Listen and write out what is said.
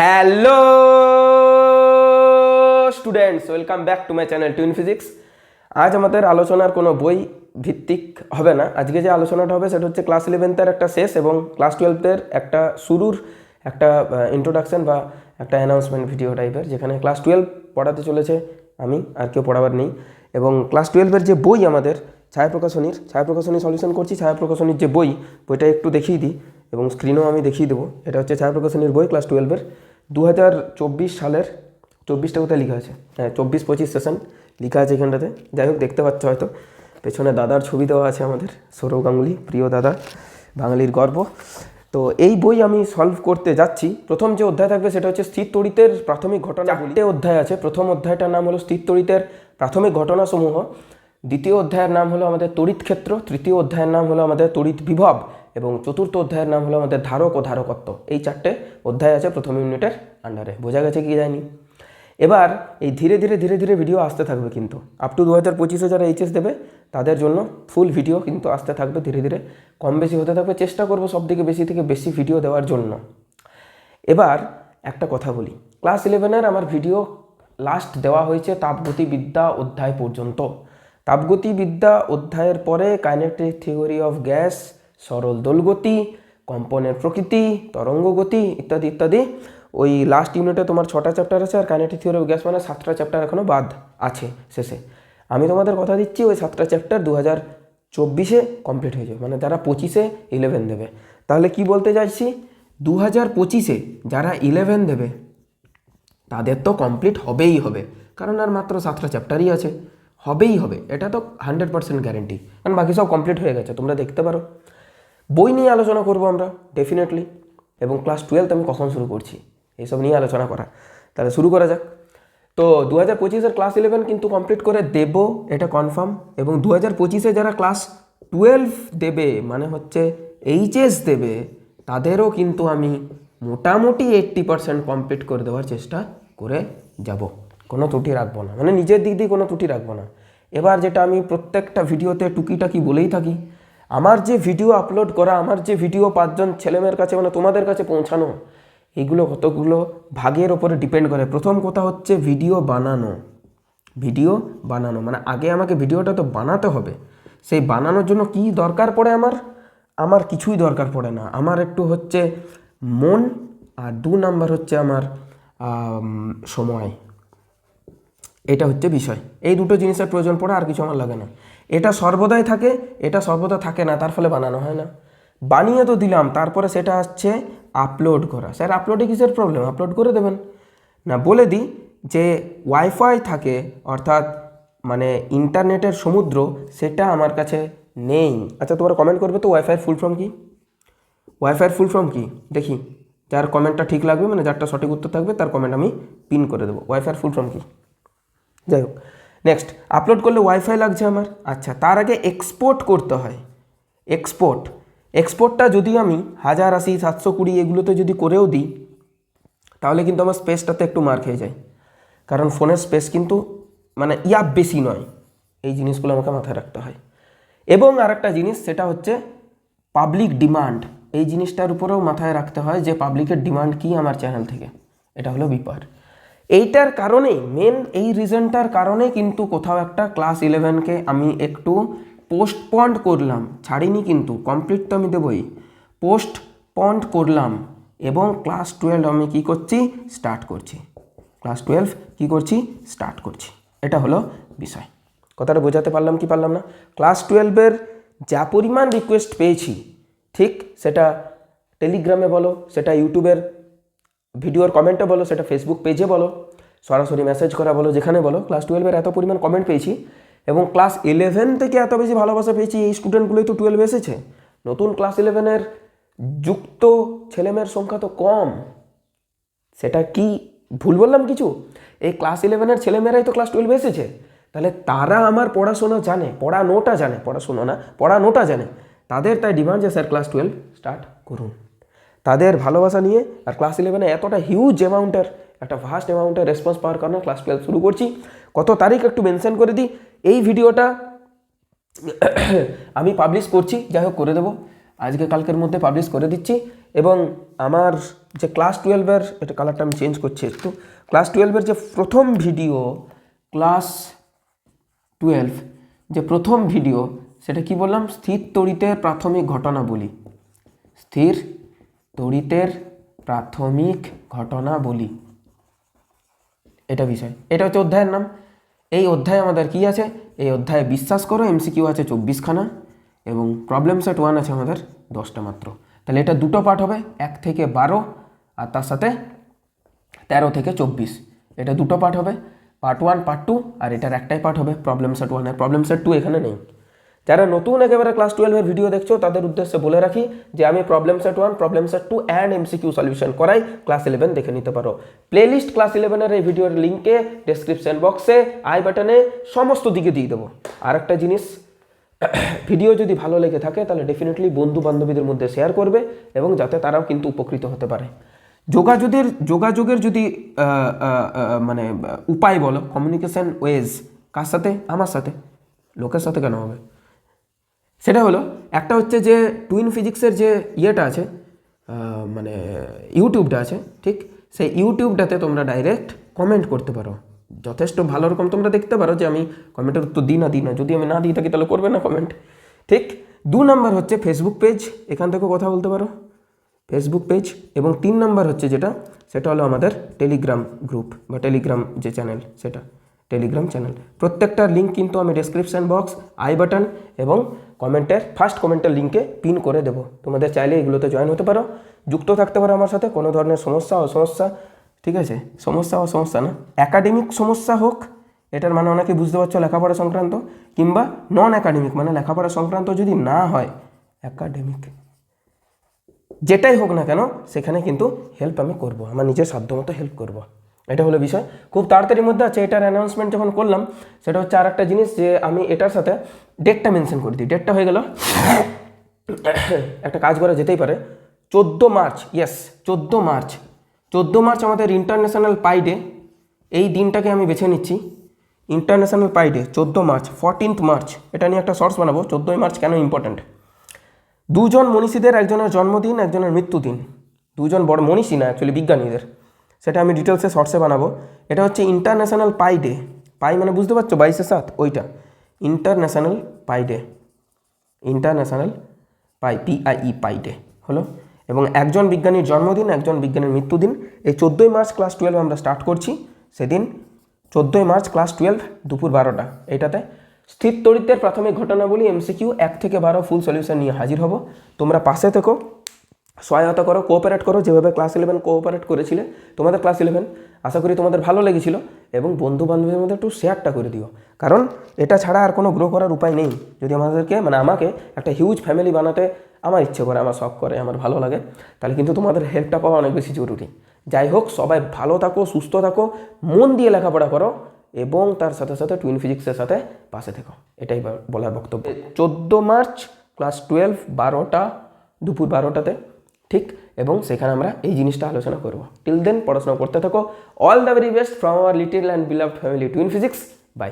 Hello students, welcome back to my channel twin physics. আজ আমাদের আলোচনার কোনো বই ভিত্তিক হবে না। আজকে যে আলোচনাটা হবে সেটা হচ্ছে ক্লাস ইলেভেন্থের একটা শেষ এবং ক্লাস টুয়েলভের একটা শুরুর একটা ইন্ট্রোডাকশন বা একটা অ্যানাউন্সমেন্ট ভিডিও টাইপের যেখানে ক্লাস টুয়েলভ পড়াতে চলেছে আমি, আর কেউ পড়াবার নেই। এবং ক্লাস টুয়েলভের যে বই আমাদের ছায়া প্রকাশনীর ছায়া প্রকাশনী সলিউশন করছি ছায়া প্রকাশনীর যে বই, বইটা একটু দেখিয়ে দিই এবং স্ক্রিনেও আমি দেখিয়ে দেবো। এটা হচ্ছে ছায়া প্রকাশনীর বই, ক্লাস টুয়েলভের দু হাজার চব্বিশ সালের চব্বিশটা কোথায় লেখা আছে হ্যাঁ চব্বিশ পঁচিশ সেশন লেখা আছে এখানটাতে। যাই হোক, দেখতে পাচ্ছ হয়তো। পেছনে দাদার ছবি দেওয়া আছে আমাদের সৌরভ গাঙ্গুলি, প্রিয় দাদা, বাঙালির গর্ব। তো এই বই আমি সলভ করতে যাচ্ছি। প্রথম যে অধ্যায় থাকবে সেটা হচ্ছে স্থির তড়িতের প্রাথমিক ঘটনা চারটে অধ্যায় আছে। প্রথম অধ্যায়টার নাম হলো স্থির তড়িতের প্রাথমিক ঘটনাসমূহ। দ্বিতীয় অধ্যায়ের নাম হলো আমাদের তড়িৎ ক্ষেত্র। তৃতীয় অধ্যায়ের নাম হলো আমাদের তড়িৎ বিভব। এবং চতুর্থ অধ্যায়ের নাম হলো আমাদের ধারক ও ধারকত্ব। এই চারটে অধ্যায় আছে প্রথম ইউনিটের আন্ডারে বোঝা গেছে কি যায়নি? এবার এই ধীরে ধীরে ধীরে ধীরে ভিডিও আসতে থাকবে কিন্তু। আপ টু দু হাজার পঁচিশে যারা এইচএস দেবে, তাদের জন্য ফুল ভিডিও কিন্তু আসতে থাকবে ধীরে ধীরে। কম বেশি হতে থাকবে, চেষ্টা করব সব থেকে বেশি থেকে বেশি ভিডিও দেওয়ার জন্য। এবার একটা কথা বলি। ক্লাস ইলেভেনের আমার ভিডিও লাস্ট দেওয়া হয়েছে তাপগতিবিদ্যা অধ্যায় পর্যন্ত। তাপগতিবিদ্যা অধ্যায়ের পরে কাইনেটিক থিওরি অফ গ্যাস সরল দোলগতি, কম্পনের প্রকৃতি, তরঙ্গ গতি ইত্যাদি ইত্যাদি। ওই লাস্ট ইউনিটে তোমার ছটা চ্যাপ্টার আছে আর কাইনেটিক থিওরি অফ গ্যাস মানে সাতটা চ্যাপ্টার এখনও বাদ আছে শেষে। আমি তোমাদের কথা দিচ্ছি ওই সাতটা চ্যাপ্টার দু হাজার চব্বিশে কমপ্লিট হয়ে যাবে মানে যারা পঁচিশে ইলেভেন দেবে। তাহলে কি বলতে চাইছি? দু হাজার পঁচিশে যারা ইলেভেন দেবে, তাদের তো কমপ্লিট হবেই হবে, কারণ আর মাত্র সাতটা চ্যাপ্টারই আছে। হবেই হবে, এটা তো হান্ড্রেড পার্সেন্ট গ্যারেন্টি কারণ বাকি সব কমপ্লিট হয়ে গেছে, তোমরা দেখতে পারো। বই নিয়ে আলোচনা করব আমরা ডেফিনেটলি এবং ক্লাস টুয়েলভ আমি কখন শুরু করছি, এইসব নিয়ে আলোচনা করা। তাহলে শুরু করা যাক। তো দু হাজার পঁচিশের ক্লাস ইলেভেন কিন্তু কমপ্লিট করে দেব, এটা কনফার্ম এবং দু হাজার পঁচিশে যারা ক্লাস টুয়েলভ দেবে মানে হচ্ছে এইচএস দেবে, তাদেরও কিন্তু আমি মোটামুটি এইট্টি পার্সেন্ট কমপ্লিট করে দেওয়ার চেষ্টা করে যাব। কোনো ত্রুটি রাখব না। মানে নিজের দিক দিয়ে কোনো ত্রুটি রাখব না। এবার যেটা আমি প্রত্যেকটা ভিডিওতে টুকিটাকি বলেই থাকি আমার যে ভিডিও আপলোড করা, আমার যে ভিডিও পাঁচজন ছেলেমেয়ের কাছে মানে তোমাদের কাছে পৌঁছানো, এগুলো কতগুলো ভাগের ওপরে ডিপেন্ড করে? প্রথম কথা হচ্ছে ভিডিও বানানো। ভিডিও বানানো মানে আগে আমাকে ভিডিওটা তো বানাতে হবে। সেই বানানোর জন্য কি দরকার পড়ে আমার? আমার কিছুই দরকার পড়ে না। আমার একটু হচ্ছে মন আর দু নাম্বার হচ্ছে আমার সময়। এটা হচ্ছে বিষয়। এই দুটো জিনিসের প্রয়োজন পড়ে আর কিছু আমার লাগে না। এটা সর্বদাই থাকে, এটা সর্বদা থাকে না, তার ফলে বানানো হয় না। বানিয়ে তো দিলাম, তারপরে সেটা আসছে আপলোড করা। স্যার আপলোডে কিসের প্রবলেম আপলোড করে দেবেন। না, বলে দিই যে ওয়াইফাই থাকে, অর্থাৎ মানে ইন্টারনেটের সমুদ্র, সেটা আমার কাছে নেই। আচ্ছা তোমরা কমেন্ট করবে তো ওয়াইফাইয়ের ফুল ফর্ম কি? ওয়াইফাইয়ের ফুল ফর্ম কি? দেখি। যার কমেন্টটা ঠিক লাগবে মানে যারটা সঠিক উত্তর থাকবে, তার কমেন্ট আমি পিন করে দেবো। ওয়াইফাইয়ের ফুল ফর্ম কি? যাই হোক নেক্সট আপলোড করলে ওয়াইফাই লাগছে আমার? আচ্ছা তার আগে এক্সপোর্ট করতে হয়। এক্সপোর্ট এক্সপোর্টটা যদি আমি হাজার আশি, সাতশো কুড়ি এগুলোতে যদি করেও দিই, তাহলে কিন্তু আমার স্পেসটাতে একটু মার খেয়ে যায়। কারণ ফোনের স্পেস কিন্তু মানে ইয়া বেশি নয়, এই জিনিসগুলো আমাকে মাথায় রাখতে হয়। এবং আর একটা জিনিস, সেটা হচ্ছে পাবলিক ডিমান্ড এই জিনিসটার উপরেও মাথায় রাখতে হয় যে পাবলিকের ডিমান্ড কী আমার চ্যানেল থেকে। এটা হলো বিপার এইটার কারণেই মেন এই রিজনটার কারণে কিন্তু কোথাও একটা ক্লাস ইলেভেনকে আমি একটু পোস্টপন্ড করলাম। ছাড়িনি কিন্তু কমপ্লিট তো আমি দেবই। পোস্টপন্ড করলাম এবং ক্লাস টুয়েলভ আমি কী করছি? স্টার্ট করছি। ক্লাস টুয়েলভ কী করছি? স্টার্ট করছি। এটা হলো বিষয়। কথাটা বোঝাতে পারলাম কি পারলাম না? ক্লাস টুয়েলভের যা পরিমাণ রিকোয়েস্ট পেয়েছি, ঠিক সেটা টেলিগ্রামে বলো, সেটা ইউটিউবের ভিডিওর কমেন্টে বলো, সেটা ফেসবুক পেজে বলো, সরাসরি মেসেজ করা বলো, যেখানে বলো ক্লাস টুয়েলভের এত পরিমাণ কমেন্ট পেয়েছি এবং ক্লাস ইলেভেন থেকে এত বেশি ভালোবাসা পেয়েছি এই স্টুডেন্টগুলোই তো টুয়েলভ এসেছে। নতুন ক্লাস ইলেভেনের যুক্ত ছেলেমেয়ের সংখ্যা তো কম। সেটা কি ভুল বললাম কিছু? এই ক্লাস ইলেভেনের ছেলেমেয়েরাই তো ক্লাস টুয়েলভে এসেছে। তাহলে তারা আমার পড়াশোনা জানে পড়ানোটা জানে, পড়াশোনা না পড়ানোটা জানে। তাদের তাই ডিমান্ড যে স্যার ক্লাস টুয়েলভ স্টার্ট করুন। তাদের ভালোবাসা নিয়ে আর ক্লাস ইলেভেনে এতটা হিউজ অ্যামাউন্টের একটা ভাস্ট অ্যামাউন্টের রেসপন্স পাওয়ার কারণে ক্লাস টুয়েলভ শুরু করছি। কত তারিখ একটু মেনশন করে দিই। এই ভিডিওটা আমি পাবলিশ করছি, যাই হোক করে দেবো। আজকে কালকের মধ্যে পাবলিশ করে দিচ্ছি। এবং আমার যে ক্লাস টুয়েলভের এটা কালারটা আমি চেঞ্জ করছি একটু। ক্লাস টুয়েলভের যে প্রথম ভিডিও ক্লাস টুয়েলভ যে প্রথম ভিডিও সেটা কি বললাম? স্থির তড়িতের প্রাথমিক ঘটনা বলি স্থির তড়িতের প্রাথমিক ঘটনা বলি। এটা বিষয়। এটা হচ্ছে অধ্যায়ের নাম। এই অধ্যায়ে আমাদের কি আছে? এই অধ্যায়ে বিশ্বাস করো এমসিকিউ আছে চব্বিশখানা এবং প্রবলেম সেট ওয়ান আছে আমাদের দশটা মাত্র। তাহলে এটা দুটো পার্ট হবে, এক থেকে বারো আর তার সাথে তেরো থেকে চব্বিশ। এটা দুটো পার্ট হবে পার্ট ওয়ান পার্ট টু আর এটার একটাই পার্ট হবে problem set one problem set two এখানে নেই। যারা নতুন একেবারে ক্লাস টুয়েলভের ভিডিও দেখছ, তাদের উদ্দেশ্যে বলে রাখি যে আমি problem set one problem set two and MCQ solution করাই ক্লাস ইলেভেন দেখে নিতে পারো। প্লেলিস্ট ক্লাস ইলেভেনের এই ভিডিওর লিঙ্কে ডেসক্রিপশন বক্সে আই বাটনে সমস্ত দিকে দিয়ে দেবো। আর একটা জিনিস ভিডিও যদি ভালো লেগে থাকে, তাহলে ডেফিনেটলি বন্ধু বান্ধবীদের মধ্যে শেয়ার করবে এবং যাতে তারাও কিন্তু উপকৃত হতে পারে। যোগাযোগের যোগাযোগের যদি মানে উপায় বলো কমিউনিকেশন ওয়েজ কার সাথে? আমার সাথে। লোকের সাথে কেন হবে? সেটা হলো, একটা হচ্ছে যে টুইন ফিজিক্সের যে ইয়েটা আছে মানে ইউটিউবটা আছে, ঠিক? সেই ইউটিউবটাতে তোমরা ডাইরেক্ট কমেন্ট করতে পারো। যথেষ্ট ভালো রকম তোমরা দেখতে পারো যে আমি কমেন্টের উত্তর দিই না দিই না। যদি আমি না দিই থাকি তাহলে করবে না কমেন্ট ঠিক? দু নম্বর হচ্ছে ফেসবুক পেজ এখান থেকেও কথা বলতে পারো। ফেসবুক পেজ এবং তিন নম্বর হচ্ছে যেটা, সেটা হলো আমাদের টেলিগ্রাম গ্রুপ বা টেলিগ্রাম যে চ্যানেল সেটা। টেলিগ্রাম চ্যানেল প্রত্যেকটার লিঙ্ক কিন্তু আমি ডেসক্রিপশন বক্স আই বাটন এবং কমেন্টের ফার্স্ট কমেন্টের লিঙ্কে পিন করে দেবো। তোমাদের চাইলে এগুলোতে জয়েন হতে পারো। যুক্ত থাকতে পারো আমার সাথে, কোনো ধরনের সমস্যা ও সমস্যা ঠিক আছে? সমস্যা ও সমস্যা না। একাডেমিক সমস্যা হোক, এটার মানে অনেকে বুঝতে পারছ লেখাপড়া সংক্রান্ত, কিংবা নন একাডেমিক মানে লেখাপড়া সংক্রান্ত যদি না হয় একাডেমিক যেটাই হোক না কেন, সেখানে কিন্তু হেল্প আমি করব। আমার নিজের সাধ্যমতো হেল্প করব। এটা হলো বিষয়। খুব তাড়াতাড়ির মধ্যে আছে, এটার অ্যানাউন্সমেন্ট যখন করলাম, সেটা হচ্ছে আর একটা জিনিস যে আমি এটার সাথে ডেটটা মেনশন করে দিই। ডেটটা হয়ে গেল, একটা কাজ করা যেতেই পারে। চোদ্দ মার্চ ইয়েস চোদ্দ মার্চ। চোদ্দ মার্চ আমাদের ইন্টারন্যাশনাল পাই ডে এই দিনটাকে আমি বেছে নিচ্ছি। ইন্টারন্যাশনাল পাই ডে চোদ্দ মার্চ ফোরটিন্থ মার্চ। এটা নিয়ে একটা শর্টস বানাবো, চোদ্দোই মার্চ কেন ইম্পর্ট্যান্ট দুজন মনীষীদের, একজনের জন্মদিন, একজনের মৃত্যুদিন। দুজন বড় মনীষী না অ্যাকচুয়ালি বিজ্ঞানীদের। সেটা আমি ডিটেলসে শর্টসে বানাবো। এটা হচ্ছে ইন্টারন্যাশনাল পাই ডে পাই মানে বুঝতে পারছ? বাইশে সাত, ওইটা। International pi day international pi P I E pi? এবং একজন বিজ্ঞানীর জন্মদিন, একজন বিজ্ঞানীর মৃত্যুদিন। এই চোদ্দোই মার্চ ক্লাস টুয়েলভ আমরা স্টার্ট করছি। সেদিন চোদ্দোই মার্চ ক্লাস টুয়েলভ দুপুর বারোটা। এটাতে স্থির তড়িতের প্রাথমিক ঘটনাবলী এমসিকিউ এক থেকে বারো ফুল সলিউশন নিয়ে হাজির হব। তোমরা পাশে থেকো। সহায়তা করো কোঅপারেট করো, যেভাবে ক্লাস ইলেভেন কোঅপারেট করেছিলে, তোমাদের ক্লাস ইলেভেন আশা করি তোমাদের ভালো লেগেছিল এবং বন্ধু বান্ধবীদের মধ্যে একটু শেয়ারটা করে দিও। কারণ এটা ছাড়া আর কোনো গ্রো করার উপায় নেই। যদি আমাদেরকে মানে আমাকে একটা হিউজ ফ্যামিলি বানাতে আমার ইচ্ছে করে, আমার শখ করে, আমার ভালো লাগে, তাহলে কিন্তু তোমাদের হেল্পটা পাওয়া অনেক বেশি জরুরি। যাই হোক, সবাই ভালো থাকো, সুস্থ থাকো, মন দিয়ে লেখাপড়া করো এবং তার সাথে সাথে টুইন ফিজিক্সের সাথে পাশে থেকো। এটাই বলার বক্তব্য। চোদ্দ মার্চ ক্লাস টুয়েলভ বারোটা, দুপুর বারোটাতে। ঠিক? এবং সেখানে আমরা এই জিনিসটা আলোচনা করব। টিল দেন পড়াশোনা করতে থাকো। All the very best from our little and beloved family twin physics bye